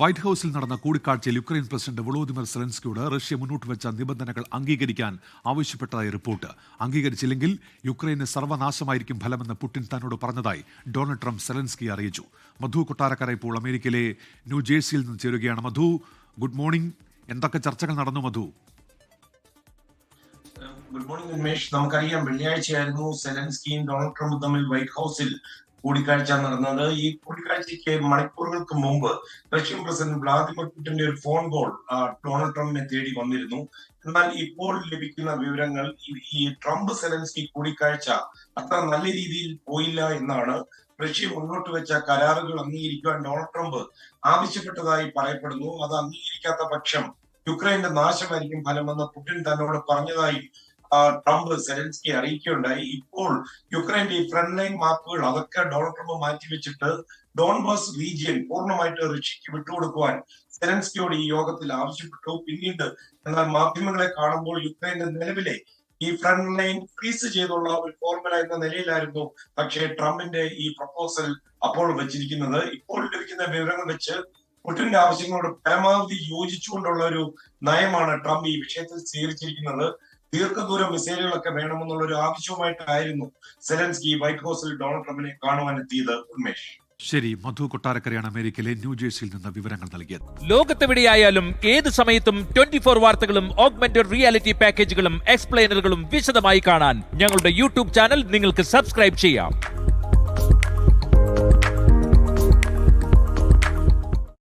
White ഹൌസിൽ നടന്ന കൂടിക്കാഴ്ചയിൽ യുക്രൈൻ പ്രസിഡന്റ് വളോദിമിർ സെലൻസ്കിയോട് റഷ്യ മുന്നോട്ട് വെച്ച നിബന്ധനകൾ അംഗീകരിക്കാൻ ആവശ്യപ്പെട്ടതായി റിപ്പോർട്ട്. അംഗീകരിച്ചില്ലെങ്കിൽ യുക്രൈന് സർവനാശമായിരിക്കും ഫലമെന്ന് പുടിൻ തന്നോട് പറഞ്ഞതായി ഡൊണാൾഡ് ട്രംപ് സെലൻസ്കി അറിയിച്ചു. മധു കൊട്ടാരക്കര ഇപ്പോൾ അമേരിക്കയിലെ ന്യൂജേഴ്സിയിൽ നിന്ന് ചേരുകയാണ്. Madhu good morning. എന്തൊക്കെ ചർച്ചകൾ നടന്നു മധു? Good morning Umesh. നമുക്കറിയാം വെള്ളിയാഴ്ചയായിരുന്നു സെലൻസ്കിയും ഡൊണാൾഡ് ട്രംപും തമ്മിൽ വൈറ്റ് ഹൌസിൽ കൂടിക്കാഴ്ച നടന്നത്. ഈ കൂടിക്കാഴ്ചയ്ക്ക് മണിക്കൂറുകൾക്ക് മുമ്പ് റഷ്യൻ പ്രസിഡന്റ് വ്ളാദിമിർ പുടിന്റെ ഒരു ഫോൺ കോൾ ഡൊണാൾഡ് ട്രംപിനെ തേടി വന്നിരുന്നു. എന്നാൽ ഇപ്പോൾ ലഭിക്കുന്ന വിവരങ്ങൾ ഈ- ട്രംപ് സെലൻസ്കി കൂടിക്കാഴ്ച അത്ര നല്ല രീതിയിൽ പോയില്ല എന്നാണ് റഷ്യ മുന്നോട്ട് വെച്ച കരാറുകൾ അംഗീകരിക്കുവാൻ ഡൊണാൾഡ് ട്രംപ് ആവശ്യപ്പെട്ടതായി പറയപ്പെടുന്നു. അത് അംഗീകരിക്കാത്ത പക്ഷം യുക്രൈന്റെ നാശമായിരിക്കും ഫലമെന്ന് പുടിൻ തന്നോട് പറഞ്ഞതായും ട്രംപ് സെലൻസ്കി അറിയിക്കുകയുണ്ടായി. ഇപ്പോൾ യുക്രൈന്റെ ഫ്രണ്ട് ലൈൻ മാപ്പുകൾ അതൊക്കെ ഡൊണാൾഡ് ട്രംപ് മാറ്റിവെച്ചിട്ട് ഡോൺബാസ് റീജിയൻ പൂർണമായിട്ട് റഷ്യക്ക് വിട്ടുകൊടുക്കുവാൻ സെലൻസ്കിയോട് ഈ യോഗത്തിൽ ആവശ്യപ്പെട്ടു. പിന്നീട് എന്നാൽ മാധ്യമങ്ങളെ കാണുമ്പോൾ യുക്രൈന്റെ നിലവിലെ ഈ ഫ്രണ്ട് ലൈൻ ഫ്രീസ് ചെയ്തുള്ള ഒരു ഫോർമുല എന്ന നിലയിലായിരുന്നു പക്ഷേ ട്രംപിന്റെ ഈ പ്രപ്പോസൽ അപ്പോൾ വെച്ചിരിക്കുന്നത്. ഇപ്പോൾ ലഭിക്കുന്ന വിവരങ്ങൾ വെച്ച് പുടിന്റെ ആവശ്യങ്ങളോട് പരമാവധി യോജിച്ചുകൊണ്ടുള്ള ഒരു നയമാണ് ട്രംപ് ഈ വിഷയത്തിൽ സ്വീകരിച്ചിരിക്കുന്നത്. ദീർഘദൂര മിസൈലുകളൊക്കെ വേണമെന്നുള്ള ഒരു ആവശ്യവുമായിട്ടായിരുന്നു സെലൻസ്കി വൈറ്റ് ഹൗസിൽ ഡൊണാൾഡ് ട്രംപിനെ കാണുവാൻ എത്തിയത് ഉന്മേഷ്. ശരി മധു കൊട്ടാരക്കരയാണ് അമേരിക്കയിലെ ന്യൂജേഴ്സിയിൽ നിന്ന് വിവരങ്ങൾ നൽകിയത്. ലോകത്തെവിടെയായാലും ഏത് സമയത്തും ട്വന്റി ഫോർ വാർത്തകളും ഓഗ്മെന്റഡ് റിയാലിറ്റി പാക്കേജുകളും എക്സ്പ്ലെയിനറുകളും വിശദമായി കാണാൻ ഞങ്ങളുടെ യൂട്യൂബ് ചാനൽ നിങ്ങൾക്ക് സബ്സ്ക്രൈബ് ചെയ്യാം.